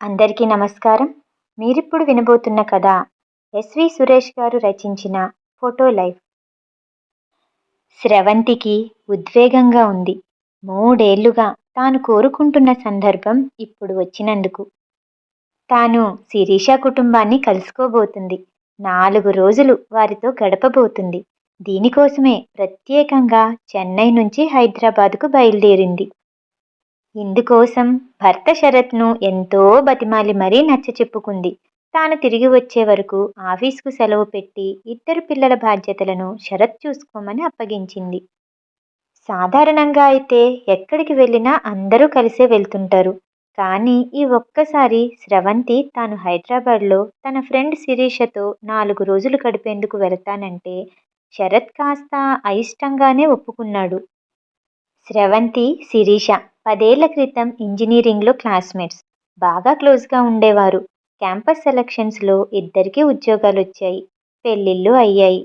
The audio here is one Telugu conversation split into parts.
అందరికీ నమస్కారం. మీరిప్పుడు వినబోతున్న కథ ఎస్వి సురేష్ గారు రచించిన ఫోటో లైఫ్. స్రవంతికి ఉద్వేగంగా ఉంది. మూడేళ్ళుగా తాను కోరుకుంటున్న సందర్భం ఇప్పుడు వచ్చినందుకు. తాను శిరీష కుటుంబాన్ని కలుసుకోబోతుంది. నాలుగు రోజులు వారితో గడపబోతుంది. దీనికోసమే ప్రత్యేకంగా చెన్నై నుంచి హైదరాబాద్కు బయలుదేరింది. ఇందుకోసం భర్త శరత్ను ఎంతో బతిమాలి మరీ నచ్చ చెప్పుకుంది. తాను తిరిగి వచ్చే వరకు ఆఫీస్కు సెలవు పెట్టి ఇద్దరు పిల్లల బాధ్యతలను శరత్ చూసుకోమని అప్పగించింది. సాధారణంగా అయితే ఎక్కడికి వెళ్ళినా అందరూ కలిసే వెళ్తుంటారు. కానీ ఈ ఒక్కసారి స్రవంతి తాను హైదరాబాద్లో తన ఫ్రెండ్ శిరీషతో నాలుగు రోజులు గడిపేందుకు వెళతానంటే శరత్ కాస్త అయిష్టంగానే ఒప్పుకున్నాడు. స్రవంతి శిరీష పదేళ్ళ క్రితం ఇంజనీరింగ్లో క్లాస్మేట్స్. బాగా క్లోజ్గా ఉండేవారు. క్యాంపస్ సెలక్షన్స్లో ఇద్దరికీ ఉద్యోగాలు వచ్చాయి పెళ్ళిళ్ళు అయ్యాయి.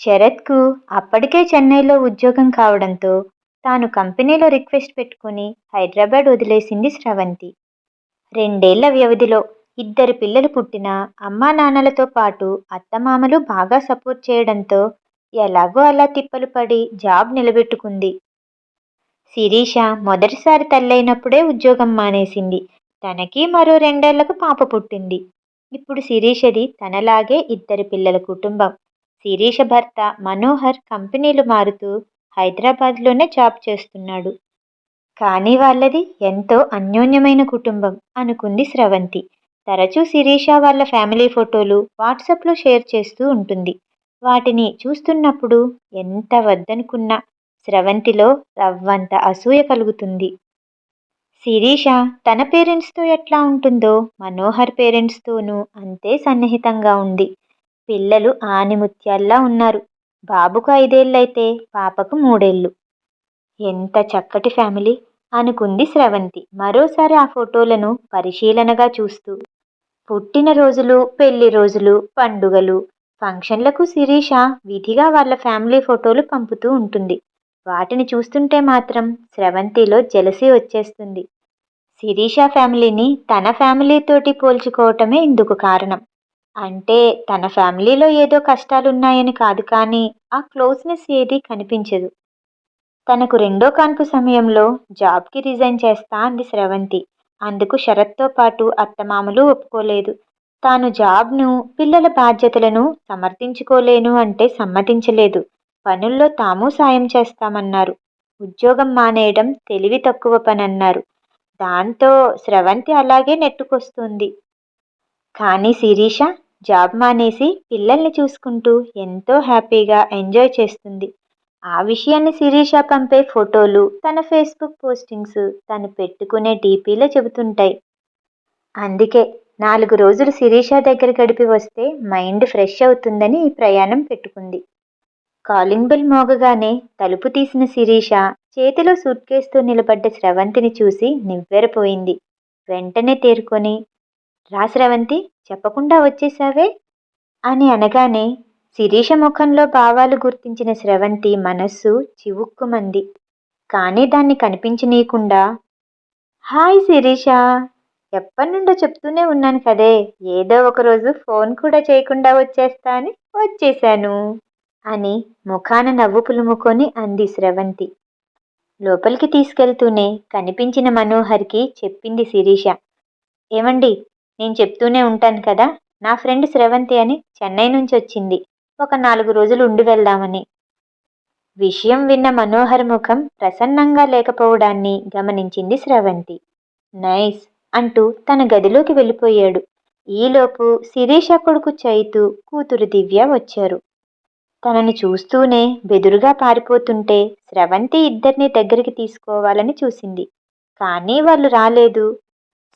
శరత్కు అప్పటికే చెన్నైలో ఉద్యోగం కావడంతో తాను కంపెనీలో రిక్వెస్ట్ పెట్టుకుని హైదరాబాద్ వదిలేసింది స్రవంతి. రెండేళ్ళ వ్యవధిలో ఇద్దరు పిల్లలు పుట్టిన అమ్మా నాన్నలతో పాటు అత్తమామలు బాగా సపోర్ట్ చేయడంతో ఎలాగో అలా తిప్పలు పడి జాబ్ నిలబెట్టుకుంది. శిరీష మొదటిసారి తల్లైనప్పుడే ఉద్యోగం మానేసింది. తనకి మరో రెండేళ్ళకు పాప పుట్టింది. ఇప్పుడు శిరీషది తనలాగే ఇద్దరు పిల్లల కుటుంబం. శిరీష భర్త మనోహర్ కంపెనీలు మారుతూ హైదరాబాద్లోనే జాబ్ చేస్తున్నాడు. కానీ వాళ్ళది ఎంతో అన్యోన్యమైన కుటుంబం అనుకుంది స్రవంతి. తరచూ శిరీష వాళ్ళ ఫ్యామిలీ ఫోటోలు వాట్సాప్లో షేర్ చేస్తూ ఉంటుంది. వాటిని చూస్తున్నప్పుడు ఎంత వద్దనుకున్నా స్రవంతిలో రవ్వంత అసూయ కలుగుతుంది. శిరీష తన పేరెంట్స్తో ఎట్లా ఉంటుందో మనోహర్ పేరెంట్స్తోనూ అంతే సన్నిహితంగా ఉంది. పిల్లలు ఆనిముత్యాల్లా ఉన్నారు. బాబుకు ఐదేళ్ళైతే పాపకు మూడేళ్ళు. ఎంత చక్కటి ఫ్యామిలీ! అనుకుంది స్రవంతి మరోసారి ఆ ఫోటోలను పరిశీలనగా చూస్తూ. పుట్టిన రోజులు పెళ్ళి రోజులు పండుగలు ఫంక్షన్లకు శిరీష విధిగా వాళ్ళ ఫ్యామిలీ ఫోటోలు పంపుతూ ఉంటుంది. వాటిని చూస్తుంటే మాత్రం స్రవంతిలో జలసి వచ్చేస్తుంది. శిరీష ఫ్యామిలీని తన ఫ్యామిలీతోటి పోల్చుకోవటమే ఇందుకు కారణం. అంటే తన ఫ్యామిలీలో ఏదో కష్టాలున్నాయని కాదు కానీ ఆ క్లోజ్నెస్ ఏది కనిపించదు. తనకు రెండో కాన్పు సమయంలో జాబ్కి రిజైన్ చేస్తా అంది స్రవంతి. అందుకు శరత్తో పాటు అత్తమామలు ఒప్పుకోలేదు. తాను జాబ్ను పిల్లల బాధ్యతలను సమర్థించుకోలేను అంటే సమ్మతించలేదు. పనుల్లో తాము సాయం చేస్తామన్నారు. ఉద్యోగం మానేయడం తెలివి తక్కువ పనన్నారు. దాంతో స్రవంతి అలాగే నెట్టుకొస్తుంది. కానీ శిరీష జాబ్ మానేసి పిల్లల్ని చూసుకుంటూ ఎంతో హ్యాపీగా ఎంజాయ్ చేస్తుంది. ఆ విషయాన్ని శిరీష పంపే ఫోటోలు తన ఫేస్బుక్ పోస్టింగ్స్ తను పెట్టుకునే డీపీలో చెబుతుంటాయి. అందుకే నాలుగు రోజులు శిరీష దగ్గర గడిపి వస్తే మైండ్ ఫ్రెష్ అవుతుందని ఈ ప్రయాణం పెట్టుకుంది. కాలింగ్ బెల్ మోగగానే తలుపు తీసిన శిరీష చేతిలో సూట్ కేసుతో నిలబడ్డ స్రవంతిని చూసి నివ్వెరపోయింది. వెంటనే తేరుకొని రా స్రవంతి చెప్పకుండా వచ్చేసావే అని అనగానే శిరీష ముఖంలో భావాలు గుర్తించిన స్రవంతి మనస్సు చివుక్కుమంది. కానీ దాన్ని కనిపించనీయకుండా హాయ్ శిరీష ఎప్పటి నుండో చెప్తూనే ఉన్నాను కదే ఏదో ఒకరోజు ఫోన్ కూడా చేయకుండా వచ్చేస్తా అని వచ్చేశాను. అని ముఖాన నవ్వు పులుముకొని అంది స్రవంతి. లోపలికి తీసుకెళ్తూనే కనిపించిన మనోహర్కి చెప్పింది శిరీష. ఏమండి నేను చెప్తూనే ఉంటాను కదా నా ఫ్రెండ్ స్రవంతి అని చెన్నై నుంచి వచ్చింది. ఒక నాలుగు రోజులు ఉండి వెళ్దామని. విషయం విన్న మనోహర్ ముఖం ప్రసన్నంగా లేకపోవడాన్ని గమనించింది స్రవంతి. నైస్ అంటూ తన గదిలోకి వెళ్ళిపోయాడు. ఈలోపు శిరీష కొడుకు చైతు కూతురు దివ్య వచ్చారు. తనని చూస్తూనే బెదురుగా పారిపోతుంటే స్రవంతి ఇద్దరిని దగ్గరికి తీసుకోవాలని చూసింది. కానీ వాళ్ళు రాలేదు.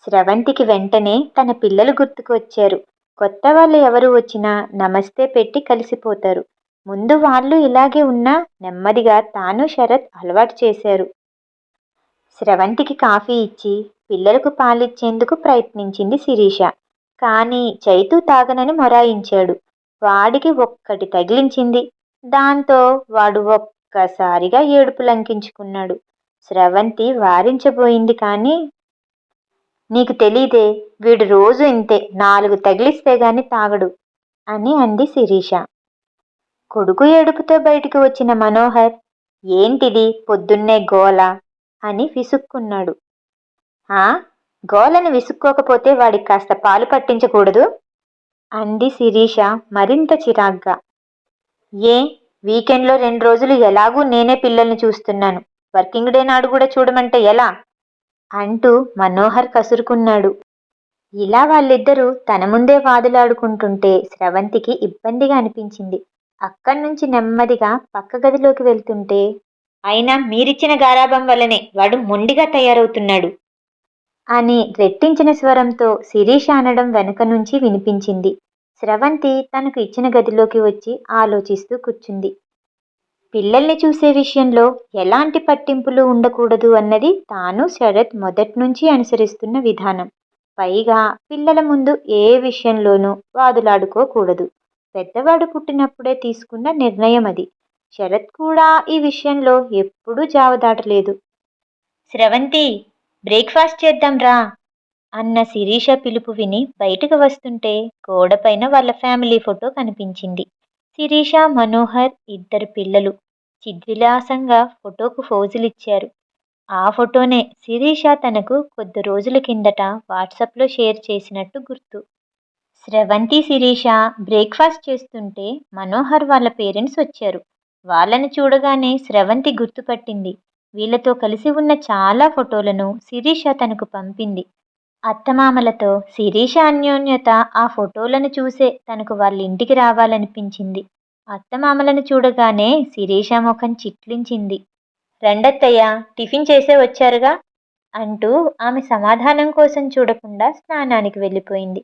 స్రవంతికి వెంటనే తన పిల్లలు గుర్తుకు వచ్చారు. కొత్త వాళ్ళు ఎవరు వచ్చినా నమస్తే పెట్టి కలిసిపోతారు. ముందు వాళ్ళు ఇలాగే ఉన్నా నెమ్మదిగా తాను శరత్ అలవాటు చేశారు. స్రవంతికి కాఫీ ఇచ్చి పిల్లలకు పాలిచ్చేందుకు ప్రయత్నించింది శిరీష. కానీ చైతు తాగనని మొరాయించాడు. వాడికి ఒక్కటి తగిలించింది. దాంతో వాడు ఒక్కసారిగా ఏడుపు లంకించుకున్నాడు. స్రవంతి వారించబోయింది కానీ నీకు తెలీదే వీడు రోజు ఇంతే నాలుగు తగిలిస్తే గాని తాగడు అని అంది శిరీష. కొడుకు ఏడుపుతో బయటికి వచ్చిన మనోహర్ ఏంటిది పొద్దున్నే గోల అని విసుక్కున్నాడు. ఆ గోలను విసుక్కోకపోతే వాడికి కాస్త పాలు పట్టించకూడదు? అంది శిరీష మరింత చిరాగ్గా. ఏ వీకెండ్లో రెండు రోజులు ఎలాగూ నేనే పిల్లల్ని చూస్తున్నాను. వర్కింగ్ డే నాడు కూడా చూడమంటే ఎలా? అంటూ మనోహర్ కసురుకున్నాడు. ఇలా వాళ్ళిద్దరూ తన ముందే వాదులాడుకుంటుంటే స్రవంతికి ఇబ్బందిగా అనిపించింది. అక్కడి నుంచి నెమ్మదిగా పక్క గదిలోకి వెళ్తుంటే అయినా మీరిచ్చిన గారాబం వల్లనే వాడు మొండిగా తయారవుతున్నాడు. అని రెట్టించిన స్వరంతో శిరీష అనడం వెనుక నుంచి వినిపించింది. స్రవంతి తనకు ఇచ్చిన గదిలోకి వచ్చి ఆలోచిస్తూ కూర్చుంది. పిల్లల్ని చూసే విషయంలో ఎలాంటి పట్టింపులు ఉండకూడదు అన్నది తాను శరత్ మొదటి నుంచి అనుసరిస్తున్న విధానం. పైగా పిల్లల ముందు ఏ విషయంలోనూ వాదులాడుకోకూడదు. పెద్దవాడు పుట్టినప్పుడే తీసుకున్న నిర్ణయం అది. శరత్ కూడా ఈ విషయంలో ఎప్పుడూ జావదాటలేదు. స్రవంతి బ్రేక్ఫాస్ట్ చేద్దాం రా అన్న శిరీష పిలుపు విని బయటకు వస్తుంటే గోడపైన వాళ్ళ ఫ్యామిలీ ఫోటో కనిపించింది. శిరీష మనోహర్ ఇద్దరు పిల్లలు చిద్విలాసంగా ఫోటోకు ఫోజులిచ్చారు. ఆ ఫోటోనే శిరీష తనకు కొద్ది రోజుల కిందట వాట్సాప్లో షేర్ చేసినట్టు గుర్తు. స్రవంతి శిరీష బ్రేక్ఫాస్ట్ చేస్తుంటే మనోహర్ వాళ్ళ పేరెంట్స్ వచ్చారు. వాళ్ళని చూడగానే స్రవంతి గుర్తుపట్టింది. వీళ్ళతో కలిసి ఉన్న చాలా ఫోటోలను శిరీష తనకు పంపింది. అత్తమామలతో శిరీష అన్యోన్యత ఆ ఫోటోలను చూసే తనకు వాళ్ళ ఇంటికి రావాలనిపించింది. అత్తమామలను చూడగానే శిరీష ముఖం చిట్లించింది. రెండత్తయ్య టిఫిన్ చేసే వచ్చారుగా అంటూ ఆమె సమాధానం కోసం చూడకుండా స్నానానికి వెళ్ళిపోయింది.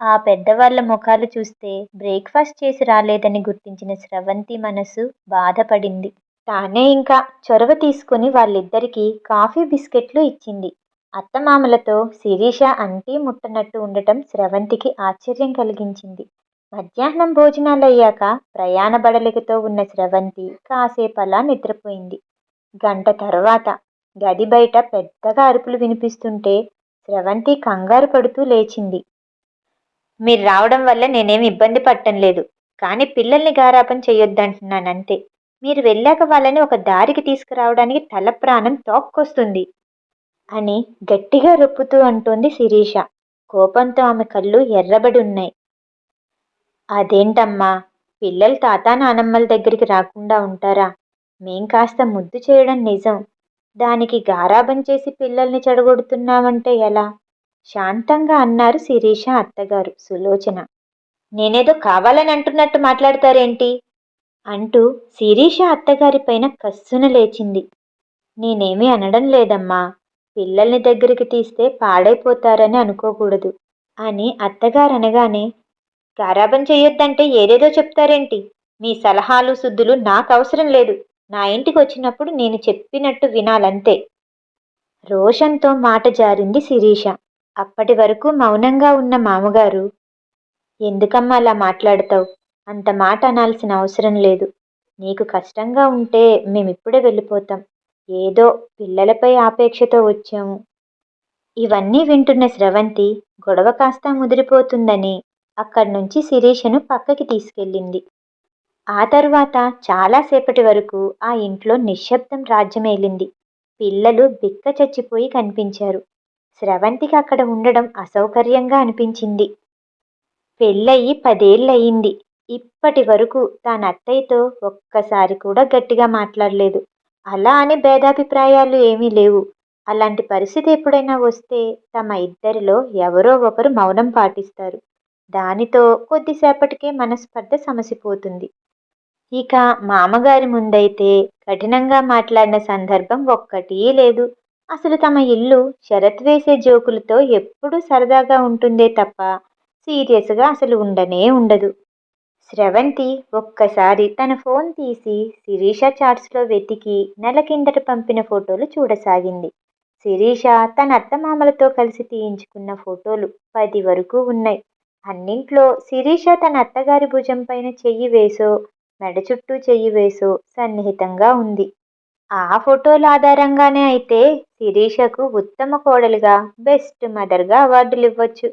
ఆ పెద్దవాళ్ళ ముఖాలు చూస్తే బ్రేక్ఫాస్ట్ చేసి రాలేదని గుర్తించిన స్రవంతి మనసు బాధపడింది. తానే ఇంకా చొరవ తీసుకుని వాళ్ళిద్దరికీ కాఫీ బిస్కెట్లు ఇచ్చింది. అత్తమామలతో శిరీష అంటీ ముట్టనట్టు ఉండటం స్రవంతికి ఆశ్చర్యం కలిగించింది. మధ్యాహ్నం భోజనాలయ్యాక ప్రయాణ బడలికతో ఉన్న స్రవంతి కాసేపలా నిద్రపోయింది. గంట తర్వాత గది బయట పెద్దగా అరుపులు వినిపిస్తుంటే స్రవంతి కంగారు పడుతూ లేచింది. మీరు రావడం వల్ల నేనేమి ఇబ్బంది పట్టం లేదు కానీ పిల్లల్ని గారాపం చేయొద్దంటున్నానంతే మీరు వెళ్ళాక వాళ్ళని ఒక దారికి తీసుకురావడానికి తల ప్రాణం తోక్కొస్తుంది అని గట్టిగా రొప్పుతూ అంటోంది శిరీష. కోపంతో ఆమె కళ్ళు ఎర్రబడి ఉన్నాయి అదేంటమ్మా పిల్లలు తాత నానమ్మల దగ్గరికి రాకుండా ఉంటారా? మేం కాస్త ముద్దు చేయడం నిజం. దానికి గారాబం చేసి పిల్లల్ని చెడగొడుతున్నామంటే ఎలా శాంతంగా అన్నారు శిరీష అత్తగారు. సులోచన. నేనేదో కావాలని అంటున్నట్టు మాట్లాడతారేంటి? అంటూ శిరీష అత్తగారి పైన కస్సున లేచింది. నేనేమీ అనడం లేదమ్మా. పిల్లల్ని దగ్గరికి తీస్తే పాడైపోతారని అనుకోకూడదు అని అత్తగారు అనగానే గారాబం చేయొద్దంటే ఏదేదో చెప్తారేంటి? మీ సలహాలు శుద్ధులు నాకు అవసరం లేదు. నా ఇంటికి వచ్చినప్పుడు నేను చెప్పినట్టు వినాలంతే. రోషన్తో మాట జారింది శిరీష. అప్పటి వరకు మౌనంగా ఉన్న మామగారు ఎందుకమ్మా అలా మాట్లాడతావు? అంత మాట అనాల్సిన అవసరం లేదు. నీకు కష్టంగా ఉంటే మేమిప్పుడే వెళ్ళిపోతాం. ఏదో పిల్లలపై ఆపేక్షతో వచ్చాము. ఇవన్నీ వింటున్న స్రవంతి గొడవ కాస్త ముదిరిపోతుందని అక్కడి నుంచి శిరీషను పక్కకి తీసుకెళ్ళింది. ఆ తరువాత చాలాసేపటి వరకు ఆ ఇంట్లో నిశ్శబ్దం రాజ్యమేలింది. పిల్లలు బిక్క చచ్చిపోయి కనిపించారు. స్రవంతికి అక్కడ ఉండడం అసౌకర్యంగా అనిపించింది. పెళ్ళయి పదేళ్ళయింది. ఇప్పటి వరకు తన అత్తయ్యతో ఒక్కసారి కూడా గట్టిగా మాట్లాడలేదు. అలా అని భేదాభిప్రాయాలు ఏమీ లేవు. అలాంటి పరిస్థితి ఎప్పుడైనా వస్తే తమ ఇద్దరిలో ఎవరో ఒకరు మౌనం పాటిస్తారు. దానితో కొద్దిసేపటికే మనస్పర్ధ సమసిపోతుంది. ఇక మామగారి ముందైతే కఠినంగా మాట్లాడిన సందర్భం ఒక్కటీ లేదు. అసలు తమ ఇల్లు షరత్ వేసే జోకులతో ఎప్పుడూ సరదాగా ఉంటుందే తప్ప సీరియస్గా అసలు ఉండనే ఉండదు. స్రవంతి ఒక్కసారి తన ఫోన్ తీసి శిరీష చాట్స్లో వెతికి నెల కిందట పంపిన ఫోటోలు చూడసాగింది. శిరీష తన అత్తమామలతో కలిసి తీయించుకున్న ఫోటోలు పది వరకు ఉన్నాయి. అన్నింట్లో శిరీష తన అత్తగారి భుజం పైన చెయ్యి వేసో మెడ చుట్టూ చెయ్యి వేసో సన్నిహితంగా ఉంది. ఆ ఫోటోల ఆధారంగానే అయితే శిరీషకు ఉత్తమ కోడలుగా బెస్ట్ మదర్గా అవార్డులు ఇవ్వచ్చు.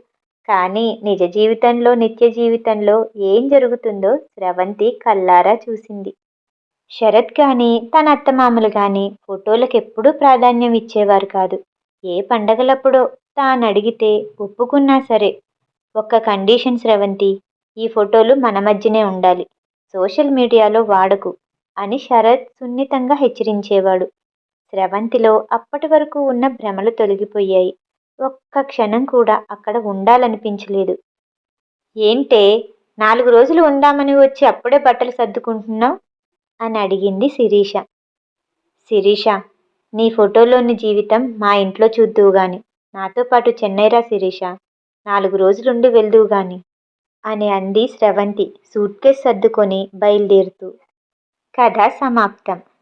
కానీ నిజ జీవితంలో నిత్య జీవితంలో ఏం జరుగుతుందో స్రవంతి కల్లారా చూసింది. శరత్ కానీ తన అత్తమామలు కానీ ఫోటోలకు ఎప్పుడూ ప్రాధాన్యం ఇచ్చేవారు కాదు. ఏ పండగలప్పుడో తాను అడిగితే ఒప్పుకున్నా సరే ఒక్క కండిషన్ స్రవంతి ఈ ఫోటోలు మన మధ్యనే ఉండాలి. సోషల్ మీడియాలో వాడకు అని శరత్ సున్నితంగా హెచ్చరించేవాడు. స్రవంతిలో అప్పటి వరకు ఉన్న భ్రమలు తొలగిపోయాయి. ఒక్క క్షణం కూడా అక్కడ ఉండాలనిపించలేదు. ఏంటే నాలుగు రోజులు ఉందామని వచ్చి అప్పుడే బట్టలు సర్దుకుంటున్నావు? అని అడిగింది శిరీష. శిరీష నీ ఫోటోలోని జీవితం మా ఇంట్లో చూద్దువు గాని నాతో పాటు చెన్నైరా శిరీష నాలుగు రోజులుండి వెళ్దువు గాని అని అంది స్రవంతి సూట్ కేస్ సర్దుకొని బయలుదేరుతూ. కథ సమాప్తం.